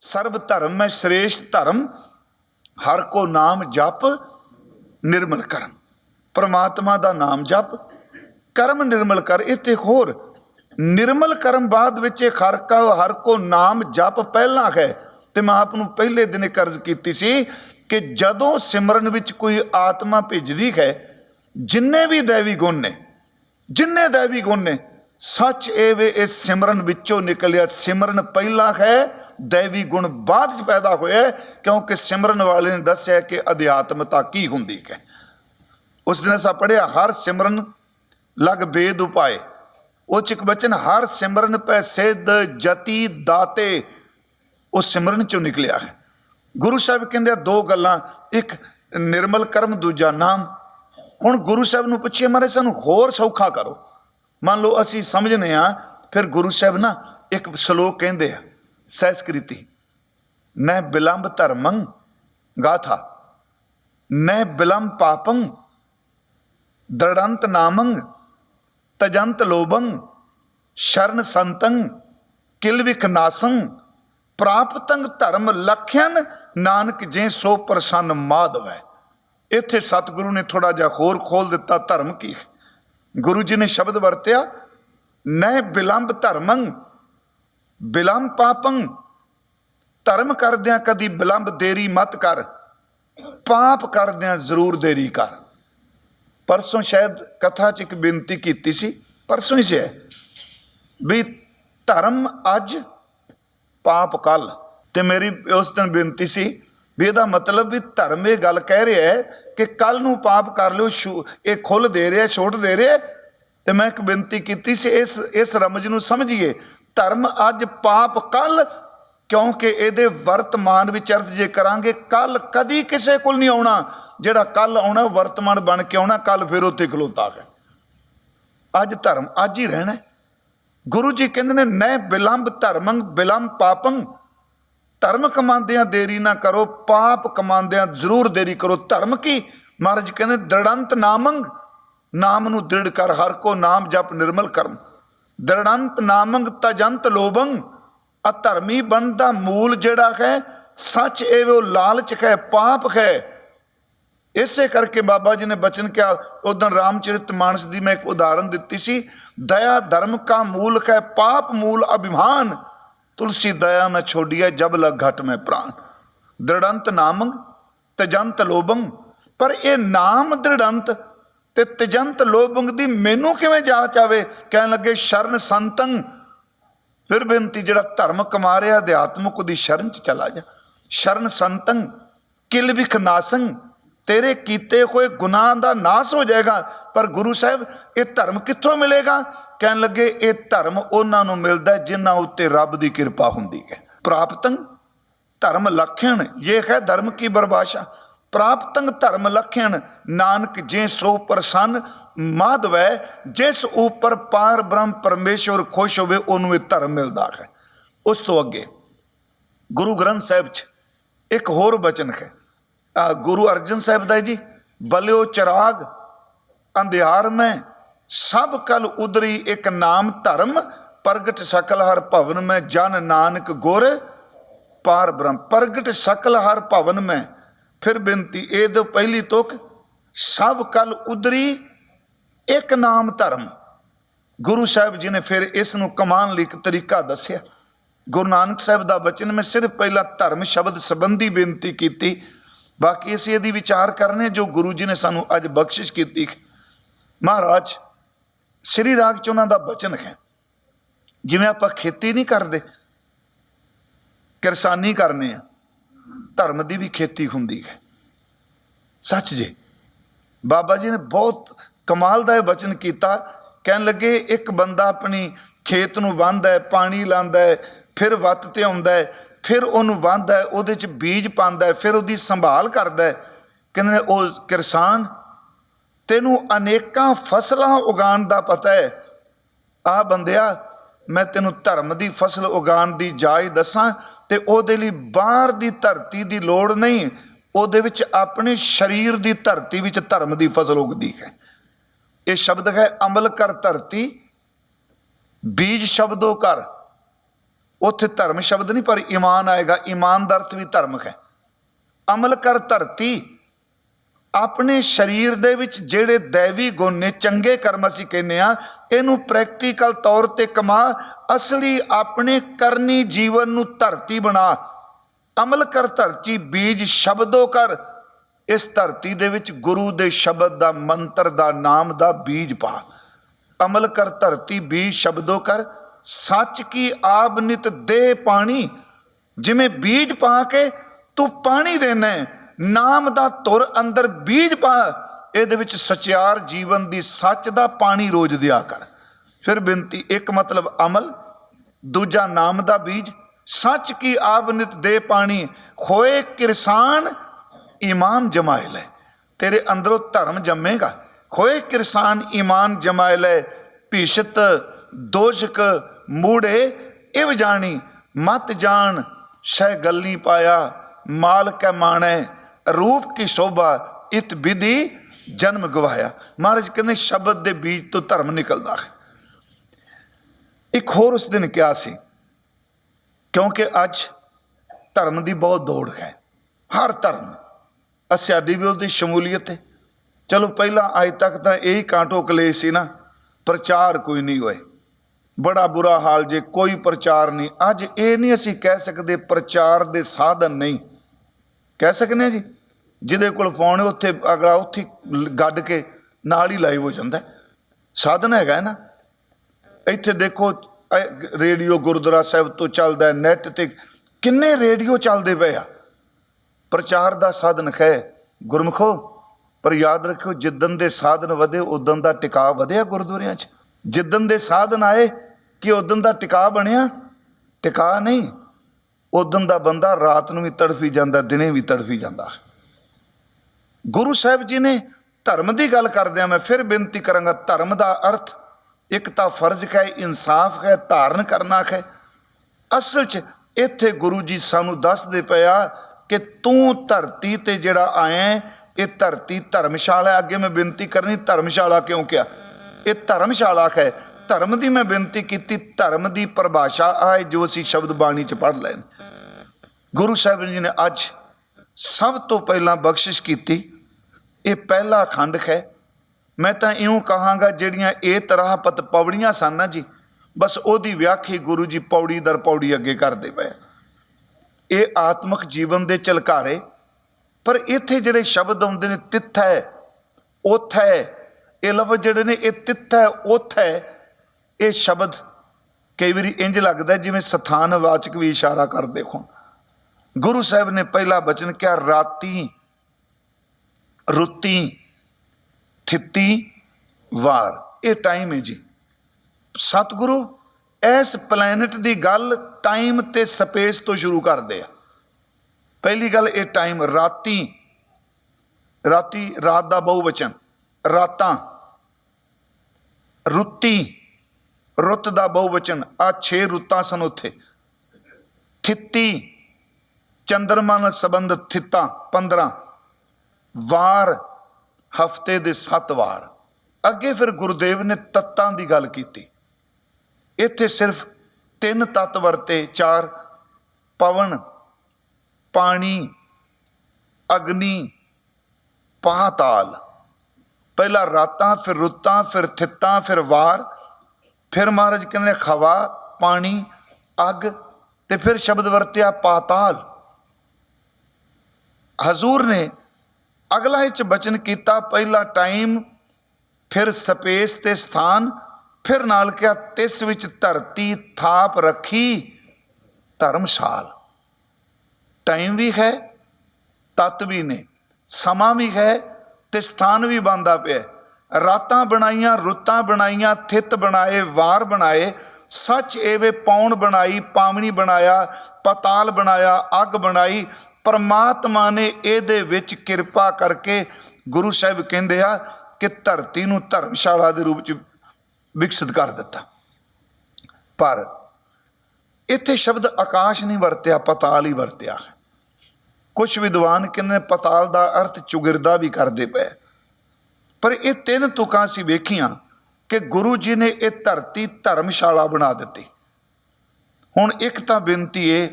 ਸਰਬ ਧਰਮ ਹੈ, ਸ੍ਰੇਸ਼ਟ ਧਰਮ। ਹਰ ਕੋ ਨਾਮ ਜਪ, ਨਿਰਮਲ ਕਰਮ। ਪਰਮਾਤਮਾ ਦਾ ਨਾਮ ਜਪ, ਕਰਮ ਨਿਰਮਲ ਕਰ। ਇਹ ਤੇ ਹੋਰ, ਨਿਰਮਲ ਕਰਮ ਬਾਅਦ ਵਿੱਚ ਇਹ ਹਰ ਕਾ, ਹਰ ਕੋ ਨਾਮ ਜਪ ਪਹਿਲਾਂ ਹੈ। ਤੇ ਮੈਂ ਆਪ ਨੂੰ ਪਹਿਲੇ ਦਿਨ ਕਰਜ਼ ਕੀਤੀ ਸੀ ਕਿ ਜਦੋਂ ਸਿਮਰਨ ਵਿੱਚ ਕੋਈ ਆਤਮਾ ਭਿੱਜਦੀ ਹੈ, ਜਿੰਨੇ ਵੀ ਦੇਵੀ ਗੁਣ ਨੇ, ਜਿੰਨੇ ਦੇਵੀ ਗੁਣ ਨੇ, ਸੱਚ ਇਹ ਵੇ ਇਸ ਸਿਮਰਨ ਵਿੱਚੋਂ ਨਿਕਲਿਆ। ਸਿਮਰਨ ਪਹਿਲਾ ਹੈ ਦੇਵੀ ਗੁਣ ਬਾਅਦ ਚ ਪੈਦਾ ਹੋਇਆ ਕਿਉਂਕਿ ਸਿਮਰਨ ਵਾਲੇ ਨੇ ਦੱਸਿਆ ਕਿ ਅਧਿਆਤਮਤਾ ਕੀ ਹੁੰਦੀ ਹੈ। ਉਸ ਦਿਨ ਅਸਾਂ ਪੜਿਆ ਹਰ ਸਿਮਰਨ ਲਗ ਬੇਦ ਉਪਾਏ। ਉਹ ਚ ਇੱਕ ਬਚਨ, ਹਰ ਸਿਮਰਨ ਪੈ ਸਿੱਧ ਜਤੀ ਦਾਤੇ। ਉਹ ਸਿਮਰਨ ਚੋਂ ਨਿਕਲਿਆ ਹੈ। ਗੁਰੂ ਸਾਹਿਬ ਕਹਿੰਦੇ ਆ ਦੋ ਗੱਲਾਂ, ਇੱਕ ਨਿਰਮਲ ਕਰਮ, ਦੂਜਾ ਨਾਮ। ਹੁਣ ਗੁਰੂ ਸਾਹਿਬ ਨੂੰ ਪੁੱਛੀਏ ਮਾਰੇ ਸਾਨੂੰ ਹੋਰ ਸੌਖਾ ਕਰੋ। ਮੰਨ ਲਓ ਅਸੀਂ ਸਮਝਨੇ ਆ, ਫਿਰ ਗੁਰੂ ਸਾਹਿਬ ਨਾ ਇੱਕ ਸ਼ਲੋਕ ਕਹਿੰਦੇ ਆ ਸੈਸਕ੍ਰਿਤੀ। ਨੈ ਬਿਲੰਬ ਧਰਮੰ ਗਾਥਾ। ਨੈ ਬਿਲੰਬ ਪਾਪੰ ਦ੍ਰੜੰਤ ਨਾਮੰ ਤਜੰਤ ਲੋਭੰ ਸ਼ਰਨ ਸੰਤੰ ਕਿਲ ਵਿਖ ਪ੍ਰਾਪਤੰਗ ਧਰਮ ਲਖਿਆਨ ਨਾਨਕ ਜੇ ਸੋ ਪ੍ਰਸੰਨ ਮਾਧਵੈ। ਇੱਥੇ ਸਤਿਗੁਰੂ ਨੇ ਥੋੜਾ ਜਿਹਾ ਹੋਰ ਖੋਲ ਦਿੱਤਾ ਧਰਮ ਕੀ। ਗੁਰੂ ਜੀ ਨੇ ਸ਼ਬਦ ਵਰਤਿਆ ਨਹਿ ਬਿਲੰਬ ਧਰਮੰ ਬਿਲੰਬ ਪਾਪੰ, ਧਰਮ ਕਰਦਿਆਂ ਕਦੀ ਬਿਲੰਬ ਦੇਰੀ ਮਤ ਕਰ, ਪਾਪ ਕਰਦਿਆਂ ਜ਼ਰੂਰ ਦੇਰੀ ਕਰ। ਪਰਸੋਂ ਸ਼ਾਇਦ ਕਥਾ 'ਚ ਇੱਕ ਬੇਨਤੀ ਕੀਤੀ ਸੀ, ਪਰਸੋਂ ਹੀ ਸੀ ਹੈ ਵੀ ਧਰਮ ਅੱਜ ਪਾਪ ਕੱਲ। ਤੇ ਮੇਰੀ ਉਸ ਦਿਨ ਬੇਨਤੀ ਸੀ ਵੀ ਇਹਦਾ ਮਤਲਬ ਵੀ ਧਰਮ ਇਹ ਗੱਲ ਕਹਿ ਰਿਹਾ ਹੈ ਕਿ ਕੱਲ ਨੂੰ ਪਾਪ ਕਰ ਲਿਓ, ਛੂ- ਇਹ ਖੁੱਲ ਦੇ ਰਿਹਾ, ਛੋਟ ਦੇ ਰਿਹਾ। ਤੇ ਮੈਂ ਇੱਕ ਬੇਨਤੀ ਕੀਤੀ ਸੀ, ਇਸ ਇਸ ਰਮਜ ਨੂੰ ਸਮਝੀਏ ਧਰਮ ਅੱਜ ਪਾਪ ਕੱਲ, ਕਿਉਂਕਿ ਇਹਦੇ ਵਰਤਮਾਨ ਵਿੱਚ ਅਰਥ ਜੇ ਕਰਾਂਗੇ, ਕੱਲ ਕਦੀ ਕਿਸੇ ਕੋਲ ਨਹੀਂ ਆਉਣਾ। ਜਿਹੜਾ ਕੱਲ ਆਉਣਾ ਵਰਤਮਾਨ ਬਣ ਕੇ ਆਉਣਾ, ਕੱਲ ਫਿਰ ਉੱਥੇ ਖਲੋਤਾ ਹੈ। ਅੱਜ ਧਰਮ, ਅੱਜ ਹੀ ਰਹਿਣਾ ਗੁਰੂ ਜੀ ਕਹਿੰਦੇ ਨੇ ਨੈ ਬਿਲੰਬ ਧਰਮੰ, ਬਿਲੰਬ ਪਾਪੰ, ਧਰਮ ਕਮਾਉਂਦਿਆਂ ਦੇਰੀ ਨਾ ਕਰੋ, ਪਾਪ ਕਮਾਉਂਦਿਆਂ ਜ਼ਰੂਰ ਦੇਰੀ ਕਰੋ। ਧਰਮ ਕੀ? ਮਹਾਰਾਜ ਕਹਿੰਦੇ, ਦ੍ਰਿੜੰਤ ਨਾਮੰਗ ਨਾਮ ਨੂੰ ਦ੍ਰਿੜ ਕਰ, ਹਰ ਕੋ ਨਾਮ ਜਪ ਨਿਰਮਲ ਕਰਮ। ਦ੍ਰਿੜੰਤ ਨਾਮੰਗ ਤਜੰਤ ਲੋਭੰ ਅਧਰਮੀ ਬਣ ਦਾ ਮੂਲ ਜਿਹੜਾ ਹੈ, ਸੱਚ ਇਹ ਉਹ ਲਾਲਚ ਹੈ, ਪਾਪ ਹੈ। ਇਸੇ ਕਰਕੇ ਬਾਬਾ ਜੀ ਨੇ ਬਚਨ ਕਿਹਾ ਉਦੋਂ ਰਾਮਚਰਿਤ ਮਾਨਸ ਦੀ ਮੈਂ ਇੱਕ ਉਦਾਹਰਨ ਦਿੱਤੀ ਸੀ, ਦਇਆ ਧਰਮ ਕਾ ਮੂਲ ਹੈ, ਪਾਪ ਮੂਲ ਅਭਿਮਾਨ, ਤੁਲਸੀ ਦਇਆ ਨ ਛੋੜੀਐ ਜਬ ਲਗ ਘਟ ਮੈਂ ਪ੍ਰਾਨ। ਦ੍ਰਿੜੰਤ ਨਾਮੰਗ, ਤਜੰਤ ਲੋਭੰ, ਪਰ ਇਹ ਨਾਮ ਦ੍ਰਿੜੰਤ ਤੇ ਤਜੰਤ ਲੋਭੰਗ ਦੀ ਮੈਨੂੰ ਕਿਵੇਂ ਜਾਚ ਆਵੇ? ਕਹਿਣ ਲੱਗੇ, ਸ਼ਰਨ ਸੰਤੰ। ਫਿਰ ਬੇਨਤੀ, ਜਿਹੜਾ ਧਰਮ ਕਮਾ ਰਿਹਾ ਅਧਿਆਤਮਕ ਉਹਦੀ ਸ਼ਰਨ ਚ ਚਲਾ ਜਾ। ਸ਼ਰਨ ਸੰਤੰ, ਕਿਲ ਵਿਖ ਨਾਸੰ? ਤੇਰੇ ਕੀਤੇ ਹੋਏ ਗੁਨਾਹ ਦਾ ਨਾਸ ਹੋ ਜਾਏਗਾ। ਪਰ ਗੁਰੂ ਸਾਹਿਬ, ਇਹ ਧਰਮ ਕਿੱਥੋਂ ਮਿਲੇਗਾ? ਕਹਿਣ ਲੱਗੇ, ਇਹ ਧਰਮ ਉਹਨਾਂ ਨੂੰ ਮਿਲਦਾ ਹੈ ਜਿਨ੍ਹਾਂ ਉੱਤੇ ਰੱਬ ਦੀ ਕਿਰਪਾ ਹੁੰਦੀ ਹੈ। ਪ੍ਰਾਪਤੰ ਧਰਮ ਲਖਣ। ਇਹ ਹੈ ਧਰਮ ਕੀ ਪਰਿਭਾਸ਼ਾ ਪ੍ਰਾਪਤੰਗ ਧਰਮ ਲਖਣ ਨਾਨਕ ਜੇ ਸੋ ਪ੍ਰਸੰਨ ਮਾਧਵੈ ਜਿਸ ਉਪਰ ਪਾਰ ਬ੍ਰਹਮ ਪਰਮੇਸ਼ਵਰ ਖੁਸ਼ ਹੋਵੇ, ਉਹਨੂੰ ਇਹ ਧਰਮ ਮਿਲਦਾ ਹੈ। ਉਸ ਤੋਂ ਅੱਗੇ ਗੁਰੂ ਗ੍ਰੰਥ ਸਾਹਿਬ 'ਚ ਇੱਕ ਹੋਰ ਬਚਨ ਹੈ। ਗੁਰੂ ਅਰਜਨ ਸਾਹਿਬ ਦਾ ਜੀ, ਬਲਿਓ ਚਰਾਗ, ਅੰਧਿਆਰ ਮੈਂ, ਸਭ ਕਲ ਉਦਰੀ ਇੱਕ ਨਾਮ ਧਰਮ, ਪ੍ਰਗਟ ਸਕਲ ਹਰ ਭਵਨ ਮੈਂ, ਜਨ ਨਾਨਕ ਗੁਰ, ਪਾਰ ਬ੍ਰਹਮ, ਪ੍ਰਗਟ ਸਕਲ ਹਰ ਭਵਨ ਮੈਂ ਫਿਰ ਬੇਨਤੀ, ਇਹ ਦੋ ਪਹਿਲੀ ਤੁਕ, ਸਭ ਕਲ ਉਦਰੀ ਇੱਕ ਨਾਮ ਧਰਮ। ਗੁਰੂ ਸਾਹਿਬ ਜੀ ਨੇ ਫਿਰ ਇਸ ਨੂੰ ਕਮਾਨ ਲਈ ਇੱਕ ਤਰੀਕਾ ਦੱਸਿਆ। ਗੁਰੂ ਨਾਨਕ ਸਾਹਿਬ ਦਾ ਬਚਨ, ਮੈਂ ਸਿਰਫ ਪਹਿਲਾ ਧਰਮ ਸ਼ਬਦ ਸੰਬੰਧੀ ਬੇਨਤੀ ਕੀਤੀ। ਬਾਕੀ ਅਸੀਂ ਇਹਦੀ ਵਿਚਾਰ ਕਰਨੇ, ਜੋ ਗੁਰੂ ਜੀ ਨੇ ਸਾਨੂੰ ਅੱਜ ਬਖਸ਼ਿਸ਼ ਕੀਤੀ। ਮਹਾਰਾਜ, ਸ੍ਰੀ ਰਾਗ ਚ ਉਹਨਾਂ ਦਾ ਬਚਨ ਹੈ। ਜਿਵੇਂ ਆਪਾਂ ਖੇਤੀ ਨਹੀਂ ਕਰਦੇ, ਕਿਰਸਾਨੀ ਕਰਨੇ ਆ ਧਰਮ ਦੀ ਵੀ ਖੇਤੀ ਹੁੰਦੀ ਹੈ। ਸੱਚ ਜੀ। ਬਾਬਾ ਜੀ ਨੇ ਬਹੁਤ ਕਮਾਲ ਦਾ ਇਹ ਬਚਨ ਕੀਤਾ। ਕਹਿਣ ਲੱਗੇ, ਇੱਕ ਬੰਦਾ ਆਪਣੀ ਖੇਤ ਨੂੰ ਵਾਂਦਾ ਹੈ, ਪਾਣੀ ਲਾਂਦਾ ਹੈ, ਫਿਰ ਵੱਤ ਤੇ ਆਉਂਦਾ ਹੈ, ਫਿਰ ਉਹਨੂੰ ਵਾਂਦਾ ਹੈ, ਉਹਦੇ ਚ ਬੀਜ ਪਾਉਂਦਾ ਹੈ, ਫਿਰ ਉਹਦੀ ਸੰਭਾਲ ਕਰਦਾ ਹੈ। ਕਹਿੰਦੇ ਨੇ, ਉਹ ਕਿਸਾਨ ਤੈਨੂੰ ਅਨੇਕਾਂ ਫਸਲਾਂ ਉਗਾਉਣ ਦਾ ਪਤਾ ਹੈ। ਆ ਬੰਦਿਆ, ਮੈਂ ਤੈਨੂੰ ਧਰਮ ਦੀ ਫਸਲ ਉਗਾਉਣ ਦੀ ਜਾਇ ਦੱਸਾਂ ਤੇ ਉਹਦੇ ਲਈ ਬਾਹਰ ਦੀ ਧਰਤੀ ਦੀ ਲੋੜ ਨਹੀਂ, ਉਹਦੇ ਵਿੱਚ ਆਪਣੇ ਸਰੀਰ ਦੀ ਧਰਤੀ ਵਿੱਚ ਧਰਮ ਦੀ ਫਸਲ ਉਗਦੀ ਹੈ। ਇਹ ਸ਼ਬਦ ਹੈ ਅਮਲ ਕਰ ਧਰਤੀ, ਬੀਜ ਸ਼ਬਦੋ ਕਰ ਉੱਥੇ ਧਰਮ ਸ਼ਬਦ ਨਹੀਂ, ਪਰ ਈਮਾਨ ਆਏਗਾ ਈਮਾਨ ਦਾ ਅਰਥ ਵੀ ਧਰਮ ਹੈ। ਅਮਲ ਕਰ ਧਰਤੀ ਆਪਣੇ ਸਰੀਰ ਦੇ ਵਿੱਚ ਜਿਹੜੇ ਦੇਵੀ ਗੁਣ ਨੇ, ਚੰਗੇ ਕਰਮ ਅਸੀਂ ਕਹਿੰਦੇ ਆ ਇਹਨੂੰ ਪ੍ਰੈਕਟੀਕਲ ਤੌਰ ਤੇ ਕਮਾ, ਅਸਲੀ ਆਪਣੇ ਕਰਨੀ ਜੀਵਨ ਨੂੰ ਧਰਤੀ ਬਣਾ। ਅਮਲ ਕਰ ਧਰਤੀ, ਬੀਜ ਸ਼ਬਦੋ ਕਰ। ਇਸ ਧਰਤੀ ਦੇ ਵਿੱਚ ਗੁਰੂ ਦੇ ਸ਼ਬਦ ਦਾ ਮੰਤਰ ਦਾ ਨਾਮ ਦਾ ਬੀਜ ਪਾ। ਅਮਲ ਕਰ ਧਰਤੀ, ਬੀਜ ਸ਼ਬਦੋ ਕਰ। ਸੱਚ ਕੀ ਆਬ ਨਿਤ ਦੇ ਪਾਣੀ? ਜਿਵੇਂ ਬੀਜ ਪਾ ਕੇ ਤੂੰ ਪਾਣੀ ਦੇਣਾ ਨਾਮ ਦਾ ਧੁਰ ਅੰਦਰ ਬੀਜ ਪਾ, ਇਹਦੇ ਵਿੱਚ ਸਚਿਆਰ ਜੀਵਨ ਦੀ ਸੱਚ ਦਾ ਪਾਣੀ ਰੋਜ਼ ਦਿਆ ਕਰ। ਫਿਰ ਬੇਨਤੀ, ਇੱਕ ਮਤਲਬ ਅਮਲ, ਦੂਜਾ ਨਾਮ ਦਾ ਬੀਜ, ਸੱਚ ਕੀ ਆਬ ਨਿਤ ਦੇ ਪਾਣੀ, ਖੋਏ ਕਿਰਸਾਨ, ਈਮਾਨ ਜਮਾਏ ਲੈ। ਤੇਰੇ ਅੰਦਰੋਂ ਧਰਮ ਜੰਮੇਗਾ। ਖੋਏ ਕਿਰਸਾਨ, ਈਮਾਨ ਜਮਾਏ ਲੈ। ਭੀਸ਼ਤ, ਦੋਸ਼ਕ, ਮੂੜੇ, ਇਵ ਜਾਣੀ, ਮਤ ਜਾਣ ਸਹਿ ਗੱਲੀ ਪਾਇਆ, ਮਾਲਕ ਕੈ ਮਾਣੈ। ਰੂਪ ਕੀ ਸ਼ੋਭਾ ਇਤ ਵਿਧੀ ਜਨਮ ਗਵਾਇਆ ਮਹਾਰਾਜ ਕਹਿੰਦੇ ਸ਼ਬਦ ਦੇ ਬੀਜ ਤੋਂ ਧਰਮ ਨਿਕਲਦਾ ਹੈ। ਇੱਕ ਹੋਰ ਉਸ ਦਿਨ ਕਿਹਾ ਸੀ, ਕਿਉਂਕਿ ਅੱਜ ਧਰਮ ਦੀ ਬਹੁਤ ਦੌੜ ਹੈ। ਹਰ ਧਰਮ ਅਸਿਆਦੀ ਵੀ ਉਹਦੀ ਸ਼ਮੂਲੀਅਤ ਹੈ। ਚਲੋ ਪਹਿਲਾਂ ਅੱਜ ਤੱਕ ਤਾਂ ਇਹੀ ਕਾਂਟੋ ਕਲੇਸ਼ ਸੀ ਨਾ, ਪ੍ਰਚਾਰ ਕੋਈ ਨਹੀਂ ਹੋਏ। ਬੜਾ ਬੁਰਾ ਹਾਲ ਜੇ ਕੋਈ ਪ੍ਰਚਾਰ ਨਹੀਂ। ਅੱਜ ਇਹ ਨਹੀਂ ਅਸੀਂ ਕਹਿ ਸਕਦੇ ਪ੍ਰਚਾਰ ਦੇ ਸਾਧਨ ਨਹੀਂ। ਕਹਿ ਸਕਨੇ ਆ ਜੀ? ਜਿਹਦੇ ਕੋਲ ਫੋਨ ਹੈ, ਉੱਥੇ ਅਗਲਾ ਉੱਥੇ ਗੱਡ ਕੇ ਨਾਲ ਹੀ ਲਾਈਵ ਹੋ ਜਾਂਦਾ ਸਾਧਨ ਹੈਗਾ ਹੈ ਨਾ। ਇੱਥੇ ਦੇਖੋ ਰੇਡੀਓ ਗੁਰਦੁਆਰਾ ਸਾਹਿਬ ਤੋਂ ਚੱਲਦਾ ਹੈ ਨੈਟ ਤੇ ਕਿੰਨੇ ਰੇਡੀਓ ਚੱਲਦੇ ਪਏ ਆ। ਪ੍ਰਚਾਰ ਦਾ ਸਾਧਨ ਹੈ ਗੁਰਮਖੋ, ਪਰ ਯਾਦ ਰੱਖਿਓ ਜਿੱਦਨ ਦੇ ਸਾਧਨ ਵਧੇ ਉਦੋਂ ਦਾ ਟਿਕਾਅ ਵਧਿਆ ਗੁਰਦੁਆਰਿਆਂ 'ਚ। ਜਿੱਦਨ ਦੇ ਸਾਧਨ ਆਏ, ਕਿ ਉਦੋਂ ਦਾ ਟਿਕਾਅ ਬਣਿਆ? ਟਿਕਾਅ ਨਹੀਂ। ਉਦੋਂ ਦਾ ਬੰਦਾ ਰਾਤ ਨੂੰ ਵੀ ਤੜਫੀ ਜਾਂਦਾ, ਦਿਨੇ ਵੀ ਤੜਫੀ ਜਾਂਦਾ। ਗੁਰੂ ਸਾਹਿਬ ਜੀ ਨੇ ਧਰਮ ਦੀ ਗੱਲ ਕਰਦਿਆਂ ਮੈਂ ਫਿਰ ਬੇਨਤੀ ਕਰਾਂਗਾ, ਧਰਮ ਦਾ ਅਰਥ ਇੱਕ ਤਾਂ ਫਰਜ਼ ਹੈ ਇਨਸਾਫ ਹੈ ਧਾਰਨ ਕਰਨਾ ਹੈ ਅਸਲ 'ਚ ਇੱਥੇ ਗੁਰੂ ਜੀ ਸਾਨੂੰ ਦੱਸਦੇ ਪਿਆ ਕਿ ਤੂੰ ਧਰਤੀ ਤੇ ਜਿਹੜਾ ਆਇਆ ਇਹ ਧਰਤੀ ਧਰਮਸ਼ਾਲਾ ਹੈ। ਅੱਗੇ ਮੈਂ ਬੇਨਤੀ ਕਰਨੀ, ਧਰਮਸ਼ਾਲਾ ਕਿਉਂ ਕਿਹਾ? ਇਹ ਧਰਮਸ਼ਾਲਾ ਹੈ ਧਰਮ ਦੀ ਮੈਂ ਬੇਨਤੀ ਕੀਤੀ, ਧਰਮ ਦੀ ਪਰਿਭਾਸ਼ਾ ਆਏ ਜੋ ਅਸੀਂ ਸ਼ਬਦ ਬਾਣੀ 'ਚ ਪੜ੍ਹ ਲੈਣ ਗੁਰੂ ਸਾਹਿਬ ਜੀ ਨੇ ਅੱਜ ਸਭ ਤੋਂ ਪਹਿਲਾਂ ਬਖਸ਼ਿਸ਼ ਕੀਤੀ, ਇਹ ਪਹਿਲਾ ਖੰਡ ਹੈ। ਮੈਂ ਤਾਂ ਇਉਂ ਕਹਾਂਗਾ, ਜਿਹੜੀਆਂ ਇਹ ਤਰ੍ਹਾਂ ਪਤ ਪੌੜੀਆਂ ਸਨ ਨਾ ਜੀ, ਬਸ ਉਹਦੀ ਵਿਆਖੀ ਗੁਰੂ ਜੀ ਪੌੜੀ ਦਰ ਪੌੜੀ ਅੱਗੇ ਕਰਦੇ ਪਏ ਇਹ ਆਤਮਿਕ ਜੀਵਨ ਦੇ ਚਲਕਾਰੇ ਪਰ ਇੱਥੇ ਜਿਹੜੇ ਸ਼ਬਦ ਆਉਂਦੇ ਨੇ ਤਿੱਥ ਹੈ ਉਥ ਹੈ ਇਹ ਲਫ਼ਜ਼ ਜਿਹੜੇ ਨੇ, ਇਹ ਤਿੱਥ ਹੈ ਉਥ ਹੈ ਇਹ ਸ਼ਬਦ ਕਈ ਵਾਰੀ ਇੰਜ ਲੱਗਦਾ ਜਿਵੇਂ ਸਥਾਨ ਵਾਚਕ ਵੀ ਇਸ਼ਾਰਾ ਕਰਦੇ ਹੋਣ। ਗੁਰੂ ਸਾਹਿਬ ਨੇ ਪਹਿਲਾ ਬਚਨ ਕਿਹਾ, ਰਾਤੀ ਰੁੱਤੀ, ਥਿੱਤੀ ਵਾਰ। ਇਹ ਟਾਈਮ ਹੈ ਜੀ। ਸਤਿਗੁਰੂ, ਇਸ ਪਲੈਨਟ ਦੀ ਗੱਲ ਟਾਈਮ ਤੇ ਸਪੇਸ ਤੋਂ ਸ਼ੁਰੂ ਕਰਦੇ ਆ। ਪਹਿਲੀ ਗੱਲ ਇਹ ਟਾਈਮ ਰਾਤੀ ਰਾਤੀ, ਰਾਤ ਦਾ ਬਹੁਵਚਨ, ਰਾਤਾਂ, ਰੁੱਤੀ ਰੁੱਤ ਦਾ ਬਹੁਵਚਨ ਆ 6 ਰੁੱਤਾਂ ਸਨ ਉੱਥੇ। ਥਿੱਤੀ, ਚੰਦਰਮਾ ਨਾਲ ਸੰਬੰਧਿਤ ਥਿੱਤਾਂ 15 ਵਾਰ, ਹਫ਼ਤੇ ਦੇ 7 ਵਾਰ। ਅੱਗੇ ਫਿਰ ਗੁਰਦੇਵ ਨੇ ਤੱਤਾਂ ਦੀ ਗੱਲ ਕੀਤੀ। ਇੱਥੇ ਸਿਰਫ ਤਿੰਨ ਤੱਤ ਵਰਤੇ, ਚਾਰ, ਪਵਨ, ਪਾਣੀ, ਅਗਨੀ, ਪਾਤਾਲ। ਪਹਿਲਾ ਰਾਤਾਂ, ਫਿਰ ਰੁੱਤਾਂ, ਫਿਰ ਥਿੱਤਾਂ, ਫਿਰ ਵਾਰ ਫਿਰ ਮਹਾਰਾਜ ਕਹਿੰਦੇ ਨੇ, ਖਵਾ, ਪਾਣੀ, ਅੱਗ ਤੇ ਫਿਰ ਸ਼ਬਦ ਵਰਤਿਆ ਪਾਤਾਲ। ਹਜ਼ੂਰ ਨੇ ਅਗਲਾ ਇਹ ਚ ਬਚਨ ਕੀਤਾ, ਪਹਿਲਾ ਟਾਈਮ, ਫਿਰ ਸਪੇਸ ਤੇ ਸਥਾਨ, ਫਿਰ ਨਾਲ ਕਿਹਾ, ਤਿਸ ਵਿੱਚ ਧਰਤੀ ਥਾਪ ਰੱਖੀ, ਧਰਮਸ਼ਾਲ। ਟਾਈਮ ਵੀ ਹੈ, ਤਤ ਵੀ ਨੇ, ਸਮਾਂ ਵੀ ਹੈ ਤੇ ਸਥਾਨ ਵੀ ਬੰਦਾ ਪਿਆ। ਰਾਤਾਂ ਬਣਾਈਆਂ, ਰੁੱਤਾਂ ਬਣਾਈਆਂ, ਥਿਤ ਬਣਾਏ, ਵਾਰ ਬਣਾਏ, ਸੱਚ ਏਵੇਂ ਪੌਣ ਬਣਾਈ, ਪਾਵਣੀ ਬਣਾਇਆ, ਪਤਾਲ ਬਣਾਇਆ, ਅੱਗ ਬਣਾਈ, ਪਰਮਾਤਮਾ ਨੇ ਇਹਦੇ ਵਿੱਚ ਕਿਰਪਾ ਕਰਕੇ ਗੁਰੂ ਸਾਹਿਬ ਕਹਿੰਦੇ ਆ ਕਿ ਧਰਤੀ ਨੂੰ ਧਰਮਸ਼ਾਲਾ ਦੇ ਰੂਪ ਚ ਵਿਕਸਿਤ ਕਰ ਦਿੱਤਾ। ਪਰ ਇੱਥੇ ਸ਼ਬਦ ਆਕਾਸ਼ ਨਹੀਂ ਵਰਤਿਆ, ਪਤਾਲ ਹੀ ਵਰਤਿਆ। ਹੈ ਕੁਝ ਵਿਦਵਾਨ ਕਹਿੰਦੇ ਨੇ ਪਤਾਲ ਦਾ ਅਰਥ ਚੁਗਿਰਦਾ ਵੀ ਕਰਦੇ ਪਏ। ਪਰ ਇਹ ਤਿੰਨ ਤੁਕਾਂ ਸੀ ਵੇਖੀਆਂ ਕਿ ਗੁਰੂ ਜੀ ਨੇ ਇਹ ਧਰਤੀ ਧਰਮਸ਼ਾਲਾ ਬਣਾ ਦਿੱਤੀ। ਹੁਣ ਇੱਕ ਤਾਂ ਬੇਨਤੀ ਏ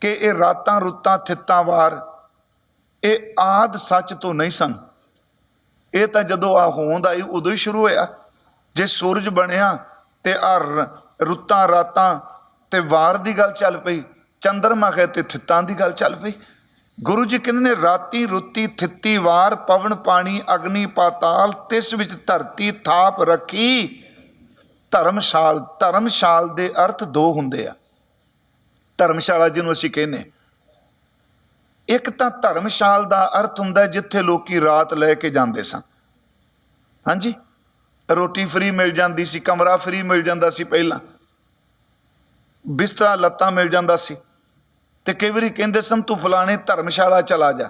ਕਿ ਇਹ ਰਾਤਾਂ ਰੁੱਤਾਂ ਥਿੱਤਾਂ ਵਾਰ ਇਹ ਆਦ ਸੱਚ ਤੋਂ ਨਹੀਂ ਸਨ। ਇਹ ਤਾਂ ਜਦੋਂ ਆ ਹੋਂਦ ਆਈ ਉਦੋਂ ਹੀ ਸ਼ੁਰੂ ਹੋਇਆ। ਜੇ ਸੂਰਜ ਬਣਿਆ ਤੇ ਆ ਰੁੱਤਾਂ ਰਾਤਾਂ ਤੇ ਵਾਰ ਦੀ ਗੱਲ ਚੱਲ ਪਈ, ਚੰਦਰਮਾ ਕਹੇ ਤੇ ਥਿੱਤਾਂ ਦੀ ਗੱਲ ਚੱਲ ਪਈ। ਗੁਰੂ ਜੀ ਕਹਿੰਦੇ ਨੇ, ਰਾਤੀ ਰੁੱਤੀ ਥਿੱਤੀ ਵਾਰ, ਪਵਨ ਪਾਣੀ, ਅਗਨੀ ਪਾਤਾਲ, ਤਿਸ ਵਿੱਚ ਧਰਤੀ ਥਾਪ ਰੱਖੀ। ਧਰਮਸ਼ਾਲ ਧਰਮਸ਼ਾਲ ਦੇ ਅਰਥ ਦੋ ਹੁੰਦੇ ਆ। ਧਰਮਸ਼ਾਲਾ ਜਿਹਨੂੰ ਅਸੀਂ ਕਹਿੰਨੇ ਇੱਕ ਤਾਂ ਧਰਮਸ਼ਾਲ ਦਾ ਅਰਥ ਹੁੰਦਾ ਜਿੱਥੇ ਲੋਕੀ ਰਾਤ ਲੈ ਕੇ ਜਾਂਦੇ ਸਨ। ਹਾਂਜੀ? ਰੋਟੀ ਫ੍ਰੀ ਮਿਲ ਜਾਂਦੀ ਸੀ, ਕਮਰਾ ਫ੍ਰੀ ਮਿਲ ਜਾਂਦਾ ਸੀ ਪਹਿਲਾਂ। ਬਿਸਤਰਾ, ਲੱਤਾਂ ਮਿਲ ਜਾਂਦਾ ਸੀ। ਤੇ ਕਈ ਵਾਰੀ ਕਹਿੰਦੇ ਸਨ, ਤੂੰ ਫਲਾਣੇ ਧਰਮਸ਼ਾਲਾ ਚਲਾ ਜਾ।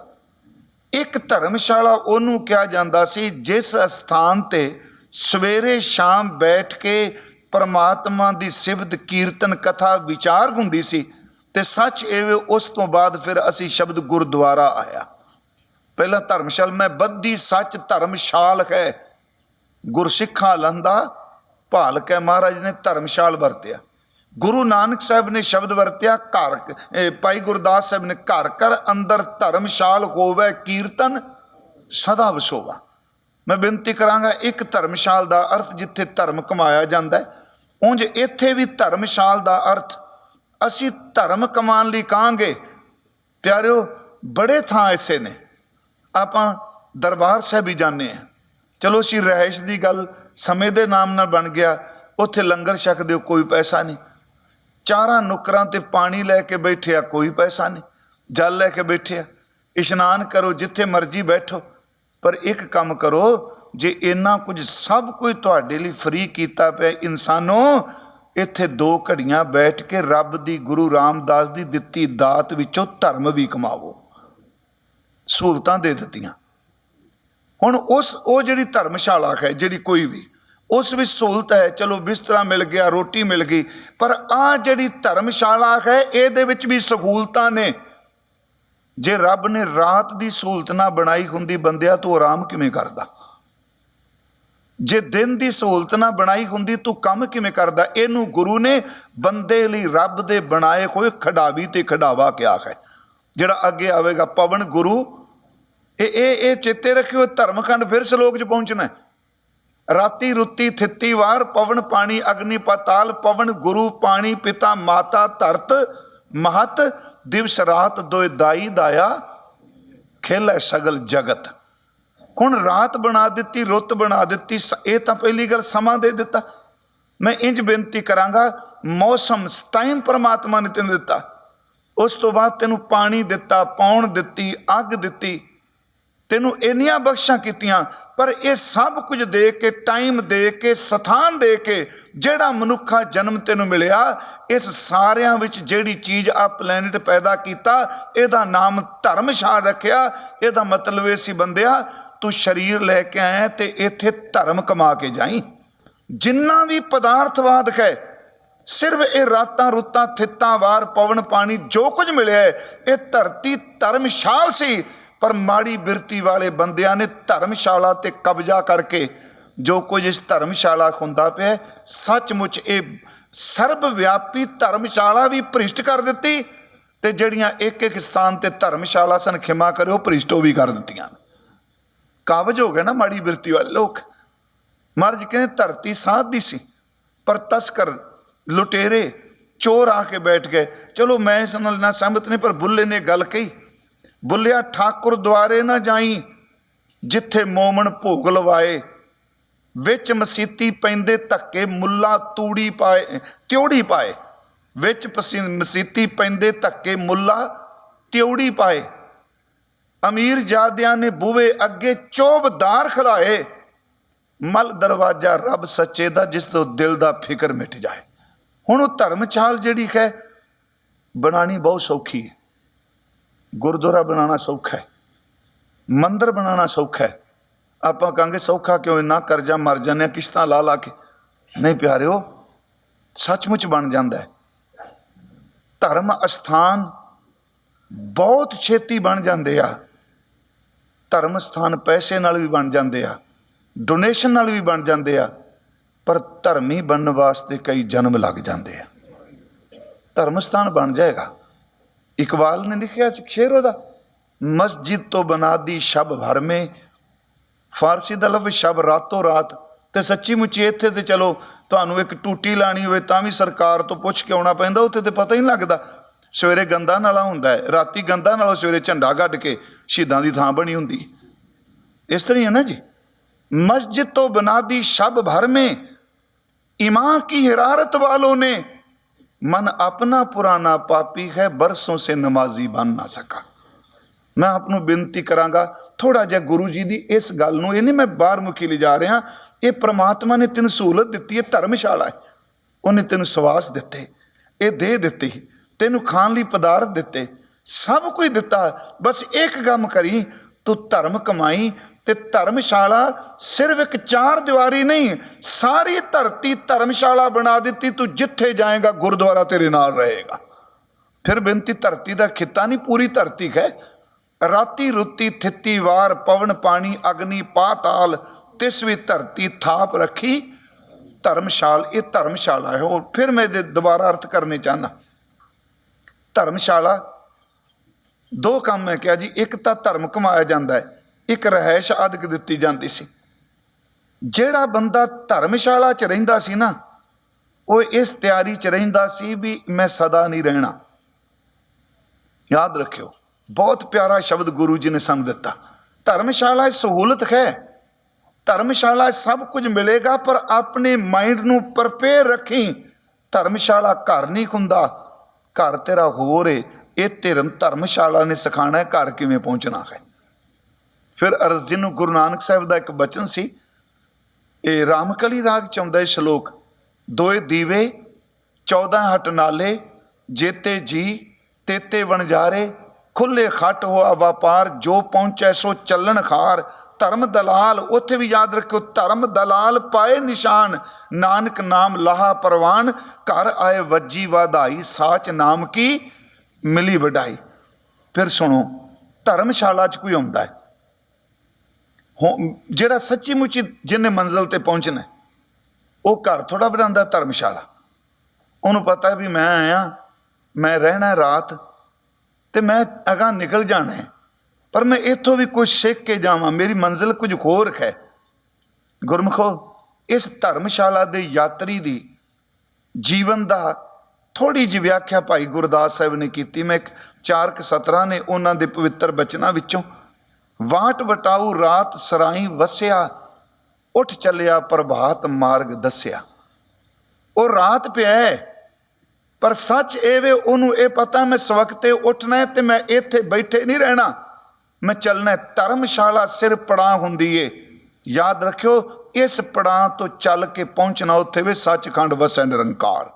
ਇੱਕ ਧਰਮਸ਼ਾਲਾ ਉਹਨੂੰ ਕਿਹਾ ਜਾਂਦਾ ਸੀ, ਜਿਸ ਸਥਾਨ ਤੇ ਸਵੇਰੇ ਸ਼ਾਮ ਬੈਠ ਕੇ ਪਰਮਾਤਮਾ ਦੀ ਸਿਫਤ, ਕੀਰਤਨ, ਕਥਾ, ਵਿਚਾਰ ਹੁੰਦੀ ਸੀ ਤੇ ਸੱਚ ਇਹ ਉਸ ਤੋਂ ਬਾਅਦ ਫਿਰ ਅਸੀਂ ਸ਼ਬਦ ਗੁਰਦੁਆਰਾ ਆਇਆ। ਪਹਿਲਾਂ ਧਰਮਸ਼ਾਲ, ਮੈਂ ਬੱਧੀ ਸੱਚ ਧਰਮਸ਼ਾਲ ਹੈ। ਗੁਰਸਿੱਖਾਂ ਲੰਦਾ ਭਾਲ ਕੇ ਮਹਾਰਾਜ ਨੇ ਧਰਮਸ਼ਾਲ ਵਰਤਿਆ। ਗੁਰੂ ਨਾਨਕ ਸਾਹਿਬ ਨੇ ਸ਼ਬਦ ਵਰਤਿਆ, ਘਰ ਭਾਈ ਗੁਰਦਾਸ ਸਾਹਿਬ ਨੇ ਘਰ ਘਰ ਅੰਦਰ ਧਰਮਸ਼ਾਲ ਹੋਵੇ, ਕੀਰਤਨ, ਸਦਾ ਵਸੋਵਾ। ਮੈਂ ਬੇਨਤੀ ਕਰਾਂਗਾ, ਇੱਕ ਧਰਮਸ਼ਾਲ ਦਾ ਅਰਥ ਜਿੱਥੇ ਧਰਮ ਕਮਾਇਆ ਜਾਂਦਾ ਹੈ, ਉਂਝ ਇੱਥੇ ਵੀ ਧਰਮਸ਼ਾਲ ਦਾ ਅਰਥ, ਅਸੀਂ ਧਰਮ ਕਮਾਉਣ ਲਈ ਕਹਾਂਗੇ, ਪਿਆਰਿਓ, ਬੜੇ ਥਾਂ ਐਸੇ ਨੇ। ਆਪਾਂ ਦਰਬਾਰ ਸਾਹਿਬ ਹੀ ਜਾਂਦੇ ਆ ਚਲੋ, ਅਸੀਂ ਰਹਿਸ਼ ਦੀ ਗੱਲ ਸਮੇਂ ਦੇ ਨਾਮ ਨਾਲ ਬਣ ਗਿਆ, ਉੱਥੇ ਲੰਗਰ ਛਕਦੇ ਹੋ, ਕੋਈ ਪੈਸਾ ਨਹੀਂ। ਚਾਰਾਂ ਨੁਕਰਾਂ ਤੇ ਪਾਣੀ ਲੈ ਕੇ ਬੈਠਿਆ, ਕੋਈ ਪੈਸਾ ਨਹੀਂ। ਜਲ ਲੈ ਕੇ ਬੈਠਿਆ। ਇਸ਼ਨਾਨ ਕਰੋ, ਜਿੱਥੇ ਮਰਜ਼ੀ ਬੈਠੋ। ਪਰ ਇੱਕ ਕੰਮ ਕਰੋ, ਜੇ ਇੰਨਾ ਕੁਝ ਸਭ ਕੁਝ ਤੁਹਾਡੇ ਲਈ ਫ੍ਰੀ ਕੀਤਾ ਪਿਆ, ਇਨਸਾਨੋ, ਇੱਥੇ ਦੋ ਘੜੀਆਂ ਬੈਠ ਕੇ ਰੱਬ ਦੀ, ਗੁਰੂ ਰਾਮਦਾਸ ਦੀ ਦਿੱਤੀ ਦਾਤ ਵਿੱਚੋਂ ਧਰਮ ਵੀ ਕਮਾਵੋ। ਸਹੂਲਤਾਂ ਦੇ ਦਿੱਤੀਆਂ। ਹੁਣ ਉਸ, ਉਹ ਜਿਹੜੀ ਧਰਮਸ਼ਾਲਾ ਹੈ, ਜਿਹੜੀ ਕੋਈ ਵੀ ਉਸ ਵਿੱਚ ਸਹੂਲਤ ਹੈ, ਚਲੋ ਬਿਸਤਰਾ ਮਿਲ ਗਿਆ, ਰੋਟੀ ਮਿਲ ਗਈ, ਪਰ ਆ ਜਿਹੜੀ ਧਰਮਸ਼ਾਲਾ ਹੈ, ਇਹਦੇ ਵਿੱਚ ਵੀ ਸਹੂਲਤਾਂ ਨੇ। ਜੇ ਰੱਬ ਨੇ ਰਾਤ ਦੀ ਸਹੂਲਤ ਨਾ ਬਣਾਈ ਹੁੰਦੀ, ਬੰਦਿਆ ਤੂੰ ਆਰਾਮ ਕਿਵੇਂ ਕਰਦਾ? ਜੇ ਦਿਨ ਦੀ ਸਹੂਲਤ ਨਾ ਬਣਾਈ ਹੁੰਦੀ, ਤੂੰ ਕੰਮ ਕਿਵੇਂ ਕਰਦਾ? ਇਹਨੂੰ ਗੁਰੂ ਨੇ ਬੰਦੇ ਲਈ ਰੱਬ ਦੇ ਬਣਾਏ ਹੋਏ ਖਡਾਵੀ ਤੇ ਖਡਾਵਾ ਕਿਹਾ ਹੈ। ਜਿਹੜਾ ਅੱਗੇ ਆਵੇਗਾ, ਪਵਨ ਗੁਰੂ, ਇਹ ਇਹ ਇਹ ਚੇਤੇ ਰੱਖਿਓ, ਧਰਮਖੰਡ ਫਿਰ ਸ਼ਲੋਕ 'ਚ ਪਹੁੰਚਣਾ ਹੈ। ਰਾਤੀ ਰੁੱਤੀ ਥਿੱਤੀ ਵਾਰ ਪਵਨ ਪਾਣੀ ਅਗਨੀ ਪਤਾਲ, ਪਵਨ ਗੁਰੂ ਪਾਣੀ ਪਿਤਾ ਮਾਤਾ ਧਰਤ, ਮਹਤ ਦਿਵਸ ਰਾਤ ਦੋਇ ਦਾਈ ਦਾਇਆ, ਖੇਲੇ ਸਗਲ ਜਗਤ। ਹੁਣ ਰਾਤ ਬਣਾ ਦਿੱਤੀ, ਰੁੱਤ ਬਣਾ ਦਿੱਤੀ, ਸ- ਇਹ ਤਾਂ ਪਹਿਲੀ ਗੱਲ ਸਮਾਂ ਦੇ ਦਿੱਤਾ। ਮੈਂ ਇੰਜ ਬੇਨਤੀ ਕਰਾਂਗਾ, ਮੌਸਮ ਟਾਈਮ ਪਰਮਾਤਮਾ ਨੇ ਤੈਨੂੰ ਦਿੱਤਾ। ਉਸ ਤੋਂ ਬਾਅਦ ਤੈਨੂੰ ਪਾਣੀ ਦਿੱਤਾ, ਪੌਣ ਦਿੱਤੀ, ਅੱਗ ਦਿੱਤੀ ਤੈਨੂੰ ਇੰਨੀਆਂ ਬਖਸ਼ਾਂ ਕੀਤੀਆਂ, ਪਰ ਇਹ ਸਭ ਕੁਝ ਦੇ ਕੇ, ਟਾਈਮ ਦੇ ਕੇ, ਸਥਾਨ ਦੇ ਕੇ ਜਿਹੜਾ ਮਨੁੱਖਾ ਜਨਮ ਤੈਨੂੰ ਮਿਲਿਆ, ਇਸ ਸਾਰਿਆਂ ਵਿੱਚ ਜਿਹੜੀ ਚੀਜ਼ ਆ ਪਲੈਨਟ ਪੈਦਾ ਕੀਤਾ, ਇਹਦਾ ਨਾਮ ਧਰਮਸ਼ਾਲ ਰੱਖਿਆ, ਇਹਦਾ ਮਤਲਬ ਇਹ ਸੀ ਬੰਦਿਆ, ਤੂੰ ਸਰੀਰ ਲੈ ਕੇ ਆਇਆ ਤੇ ਇੱਥੇ ਧਰਮ ਕਮਾ ਕੇ ਜਾਈ। ਜਿੰਨਾ ਵੀ ਪਦਾਰਥਵਾਦ ਹੈ, ਸਿਰਫ ਇਹ ਰਾਤਾਂ ਰੁੱਤਾਂ, ਥਿੱਤਾਂ, ਵਾਰ, ਪਵਨ, ਪਾਣੀ ਜੋ ਕੁਝ ਮਿਲਿਆ ਹੈ, ਇਹ ਧਰਤੀ ਧਰਮਸ਼ਾਲ ਸੀ। ਪਰ ਮਾੜੀ ਬਿਰਤੀ ਵਾਲੇ ਬੰਦਿਆਂ ਨੇ ਧਰਮਸ਼ਾਲਾ ਤੇ ਕਬਜ਼ਾ ਕਰਕੇ ਜੋ ਕੁਝ ਇਸ ਧਰਮਸ਼ਾਲਾ ਹੁੰਦਾ ਪਿਆ, ਸੱਚਮੁੱਚ ਇਹ ਸਰਬ ਵਿਆਪੀ ਧਰਮਸ਼ਾਲਾ ਵੀ ਭ੍ਰਿਸ਼ਟ ਕਰ ਦਿੱਤੀ ਤੇ ਜਿਹੜੀਆਂ ਇੱਕ ਇੱਕ ਸਥਾਨ ਤੇ ਧਰਮਸ਼ਾਲਾ ਸਨ, ਖਿਮਾ ਕਰਿਓ, ਭ੍ਰਿਸ਼ਟੋ ਵੀ ਕਰ ਦਿੱਤੀਆਂ। ਕਾਬਜ ਹੋ ਗਏ ਨਾ ਮਾੜੀ ਬਿਰਤੀ ਵਾਲੇ ਲੋਕ। ਮਹਾਰਾਜ ਕਹਿੰਦੇ ਧਰਤੀ ਸਾਧ ਦੀ ਸੀ, ਪਰ ਤਸਕਰ ਲੁਟੇਰੇ ਚੋਰ ਆ ਕੇ ਬੈਠ ਗਏ। ਚਲੋ ਮੈਂ ਇਸ ਨਾਲ ਨਾ ਸਹਿਮਤ ਨਹੀਂ, ਪਰ ਬੁੱਲੇ ਨੇ ਗੱਲ ਕਹੀ। ਬੁੱਲਿਆ, ਠਾਕੁਰ ਦੁਆਰੇ ਨਾ ਜਾਈ, ਜਿੱਥੇ ਮੋਮਣ ਭੋਗ ਲਵਾਏ। ਵਿੱਚ ਮਸੀਤੀ ਪੈਂਦੇ ਧੱਕੇ, ਮੁੱਲਾ ਤੂੜੀ ਪਾਏ, ਤਿਉੜੀ ਪਾਏ। ਵਿੱਚ ਪਸੀ- ਮਸੀਤੀ ਪੈਂਦੇ ਧੱਕੇ, ਮੁੱਲਾ ਤਿਉੜੀ ਪਾਏ। ਅਮੀਰ ਜਾਦਿਆਂ ਨੇ ਬੂਵੇ ਅੱਗੇ ਚੋਬਦਾਰ ਖਲਾਏ। ਮਲ ਦਰਵਾਜ਼ਾ ਰੱਬ ਸੱਚੇ ਦਾ, ਜਿਸ ਤੋਂ ਦਿਲ ਦਾ ਫਿਕਰ ਮਿਟ ਜਾਏ। ਹੁਣ ਉਹ ਧਰਮ ਚਾਲ ਜਿਹੜੀ ਹੈ ਬਣਾਣੀ ਬਹੁਤ ਸੌਖੀ ਹੈ। ਗੁਰਦੁਆਰਾ ਬਣਾਉਣਾ ਸੌਖਾ ਹੈ। ਮੰਦਿਰ ਬਣਾਉਣਾ ਸੌਖਾ ਹੈ। ਆਪਾਂ ਕਹਾਂਗੇ ਸੌਖਾ ਕਿਉਂ ਇੰਨਾ ਕਰਜ਼ਾ ਮਰ ਜਾਂਦੇ ਹਾਂ, ਕਿਸ਼ਤਾਂ ਲਾ ਲਾ ਕੇ। ਨਹੀਂ ਪਿਆਰਿਓ, ਸੱਚਮੁੱਚ ਬਣ ਜਾਂਦਾ ਹੈ। ਧਰਮ ਅਸਥਾਨ ਬਹੁਤ ਛੇਤੀ ਬਣ ਜਾਂਦੇ ਆ। ਧਰਮ ਸਥਾਨ ਪੈਸੇ ਨਾਲ ਵੀ ਬਣ ਜਾਂਦੇ ਆ। ਡੋਨੇਸ਼ਨ ਨਾਲ ਵੀ ਬਣ ਜਾਂਦੇ ਆ। ਪਰ ਧਰਮੀ ਬਣਨ ਵਾਸਤੇ ਕਈ ਜਨਮ ਲੱਗ ਜਾਂਦੇ ਆ। ਧਰਮ ਸਥਾਨ ਬਣ ਜਾਏਗਾ। ਇਕਬਾਲ ਨੇ ਲਿਖਿਆ ਸੀ ਸ਼ੇਰ ਉਹਦਾ, ਮਸਜਿਦ ਤੋਂ ਬਣਾਦੀ ਸ਼ਬ ਭਰ ਮੇ, ਫਾਰਸੀ ਦਾ ਲਫ਼ਜ਼ ਸ਼ਬ ਰਾਤੋਂ ਰਾਤ, ਤੇ ਸੱਚੀ ਮੁੱਚੀ ਇੱਥੇ ਤੇ ਚਲੋ, ਤੁਹਾਨੂੰ ਇੱਕ ਟੂਟੀ ਲਾਣੀ ਹੋਵੇ ਤਾਂ ਵੀ ਸਰਕਾਰ ਤੋਂ ਪੁੱਛ ਕੇ ਆਉਣਾ ਪੈਂਦਾ, ਉੱਥੇ ਤੇ ਪਤਾ ਹੀ ਨਹੀਂ ਲੱਗਦਾ। ਸਵੇਰੇ ਗੰਦਾ ਨਾਲਾ ਹੁੰਦਾ ਹੈ, ਰਾਤੀ ਗੰਦਾ ਨਾਲੋਂ ਸਵੇਰੇ ਝੰਡਾ ਗੱਡ ਕੇ ਸ਼ਹੀਦਾਂ ਦੀ ਥਾਂ ਬਣੀ ਹੁੰਦੀ। ਇਸ ਤਰ੍ਹਾਂ ਹੈ ਨਾ ਜੀ? ਮਸਜਿਦ ਤੋਂ ਬਨਾਦੀ ਸ਼ਬ ਭਰ ਮੇ, ਇਮਾਂ ਕੀ ਹਰਾਰਤ ਵਾਲੋਂ ਨੇ मन अपना पुराना पापी है बरसों से नमाजी बन ना सका ਮੈਂ ਆਪ ਨੂੰ ਬੇਨਤੀ ਕਰਾਂਗਾ ਥੋੜਾ ਜਿਹਾ ਗੁਰੂ ਜੀ ਦੀ ਇਸ ਗੱਲ ਨੂੰ ਇਹ ਨਹੀਂ ਮੈਂ ਬਾਹਰ ਮੁਖੀ ਲਿਜਾ ਰਿਹਾ ਇਹ ਪ੍ਰਮਾਤਮਾ ਨੇ ਤੈਨੂੰ ਸਹੂਲਤ ਦਿੱਤੀ ਹੈ ਧਰਮਸ਼ਾਲਾ ਹੈ ਉਹਨੇ ਤੈਨੂੰ ਸਵਾਸ ਦਿੱਤੇ ਇਹ ਦੇਹ ਦਿੱਤੀ ਤੈਨੂੰ ਖਾਣ ਲਈ ਪਦਾਰਥ ਦਿੱਤੇ ਸਭ ਕੁਝ ਦਿੱਤਾ ਬਸ ਇੱਕ ਕੰਮ ਕਰੀ ਤੂੰ ਧਰਮ ਕਮਾਈ ਤੇ ਧਰਮਸ਼ਾਲਾ ਸਿਰਫ ਇੱਕ ਚਾਰ ਦੀਵਾਰੀ ਨਹੀਂ, ਸਾਰੀ ਧਰਤੀ ਧਰਮਸ਼ਾਲਾ ਬਣਾ ਦਿੱਤੀ, ਤੂੰ ਜਿੱਥੇ ਜਾਏਗਾ, ਗੁਰਦੁਆਰਾ ਤੇਰੇ ਨਾਲ ਰਹੇਗਾ। ਫਿਰ ਬੇਨਤੀ, ਧਰਤੀ ਦਾ ਖਿੱਤਾ ਨਹੀਂ, ਪੂਰੀ ਧਰਤੀ ਹੈ ਰਾਤੀ ਰੁੱਤੀ, ਥਿੱਤੀ ਵਾਰ, ਪਵਨ, ਪਾਣੀ, ਅਗਨੀ, ਪਾਤਾਲ, ਤਿਸ ਵੀ ਧਰਤੀ ਥਾਪ ਰੱਖੀ। ਧਰਮਸ਼ਾਲ, ਇਹ ਧਰਮਸ਼ਾਲਾ ਹੈ। ਹੋਰ ਫਿਰ ਮੈਂ ਦੁਬਾਰਾ ਅਰਥ ਕਰਨੇ ਚਾਹਨਾ ਧਰਮਸ਼ਾਲਾ, ਦੋ ਕੰਮ ਹੈ ਕਿਹਾ ਜੀ, ਇੱਕ ਤਾਂ ਧਰਮ ਕਮਾਇਆ ਜਾਂਦਾ ਹੈ। ਇੱਕ ਰਹਿائش ਆਦਿਕ ਦਿੱਤੀ ਜਾਂਦੀ ਸੀ। ਜਿਹੜਾ ਬੰਦਾ ਧਰਮਸ਼ਾਲਾ 'ਚ ਰਹਿੰਦਾ ਸੀ ਨਾ, ਉਹ ਇਸ ਤਿਆਰੀ 'ਚ ਰਹਿੰਦਾ ਸੀ ਵੀ ਮੈਂ ਸਦਾ ਨਹੀਂ ਰਹਿਣਾ। ਯਾਦ ਰੱਖਿਓ, ਬਹੁਤ ਪਿਆਰਾ ਸ਼ਬਦ ਗੁਰੂ ਜੀ ਨੇ ਸਾਨੂੰ ਦਿੱਤਾ। ਧਰਮਸ਼ਾਲਾ ਸਹੂਲਤ ਹੈ ਧਰਮਸ਼ਾਲਾ ਸਭ ਕੁਝ ਮਿਲੇਗਾ, ਪਰ ਆਪਣੇ ਮਾਈਂਡ ਨੂੰ ਪ੍ਰਪੇਅਰ ਰੱਖੀ। ਧਰਮਸ਼ਾਲਾ ਘਰ ਨਹੀਂ ਖੁੰਦਾ। ਘਰ ਤੇਰਾ ਹੋਰ ਏ। ਇਹ ਧਰਮ ਧਰਮਸ਼ਾਲਾ ਨੇ ਸਿਖਾਣਾ ਘਰ ਕਿਵੇਂ ਪਹੁੰਚਣਾ ਹੈ। ਫਿਰ ਅਰਜ਼ੀ ਨੂੰ ਗੁਰੂ ਨਾਨਕ ਸਾਹਿਬ ਦਾ ਇੱਕ ਬਚਨ ਸੀ, ਇਹ ਰਾਮਕਲੀ ਰਾਗ ਚ ਆਉਂਦਾ ਸ਼ਲੋਕ, ਦੋਏ ਦੀਵੇ 14 ਹਟਨਾਲੇ ਜੇਤੇ ਜੀ, ਤੇਤੇ ਵਣਜਾਰੇ, ਖੁੱਲੇ ਖੱਟ ਹੋਆ ਵਪਾਰ, ਜੋ ਪਹੁੰਚੈ ਸੋ ਚੱਲਣ ਖਾਰ, ਧਰਮ ਦਲਾਲ, ਉੱਥੇ ਵੀ ਯਾਦ ਰੱਖਿਓ, ਧਰਮ ਦਲਾਲ ਪਾਏ ਨਿਸ਼ਾਨ, ਨਾਨਕ ਨਾਮ ਲਾਹਾ ਪਰਵਾਨ, ਘਰ ਆਏ ਵੱਜੀ ਵਾਧਾਈ, ਸਾਚ ਨਾਮ ਕੀ, ਮਿਲੀ ਵਡਾਈ। ਫਿਰ ਸੁਣੋ, ਧਰਮਸ਼ਾਲਾ ਚ ਕੋਈ ਆਉਂਦਾ ਹੈ। ਜਿਹੜਾ ਸੱਚੀ ਮੁੱਚੀ ਜਿੰਨੇ ਮੰਜ਼ਲ ਤੇ ਪਹੁੰਚਣਾ, ਉਹ ਘਰ ਥੋੜਾ ਬਣਾਉਂਦਾ ਧਰਮਸ਼ਾਲਾ। ਉਹਨੂੰ ਪਤਾ ਵੀ ਮੈਂ ਆਇਆ, ਮੈਂ ਰਹਿਣਾ ਰਾਤ ਤੇ ਮੈਂ ਅਗਾਂਹ ਨਿਕਲ ਜਾਣਾ ਹੈ। ਪਰ ਮੈਂ ਇੱਥੋਂ ਵੀ ਕੁਝ ਸਿੱਖ ਕੇ ਜਾਵਾਂ, ਮੇਰੀ ਮੰਜ਼ਿਲ ਕੁਝ ਹੋਰ ਹੈ। ਗੁਰਮਖੋ, ਇਸ ਧਰਮਸ਼ਾਲਾ ਦੇ ਯਾਤਰੀ ਦੀ ਜੀਵਨ ਦਾ ਥੋੜੀ ਜਿਹੀ ਵਿਆਖਿਆ ਭਾਈ ਗੁਰਦਾਸ ਸਾਹਿਬ ਨੇ ਕੀਤੀ। ਮੈਂ ਇੱਕ ਚਾਰ ਸਤਰਾਂ ਨੇ ਉਹਨਾਂ ਦੇ ਪਵਿੱਤਰ ਬਚਨਾਂ ਵਿੱਚੋਂ ਵਾਟ ਵਟਾਊ ਰਾਤ ਸਰਾਈ ਵਸਿਆ, ਉੱਠ ਚੱਲਿਆ ਪ੍ਰਭਾਤ ਮਾਰਗ ਦੱਸਿਆ। ਉਹ ਰਾਤ ਪਿਆ ਪਰ ਸੱਚ ਇਹ ਵੇ ਉਹਨੂੰ ਇਹ ਪਤਾ ਮੈਂ ਸਵਖਤੇ ਉੱਠਣਾ ਹੈ ਤੇ ਮੈਂ ਇੱਥੇ ਬੈਠੇ ਨਹੀਂ ਰਹਿਣਾ। ਮੈਂ ਚੱਲਣਾ ਧਰਮਸ਼ਾਲਾ ਸਿਰ ਪੜਾ ਹੁੰਦੀ ਏ। ਯਾਦ ਰੱਖਿਓ, ਇਸ ਪੜਾਂ ਤੋਂ ਚੱਲ ਕੇ ਪਹੁੰਚਣਾ ਉੱਥੇ ਵੇ ਸੱਚਖੰਡ ਵਸੈ ਨਿਰੰਕਾਰ।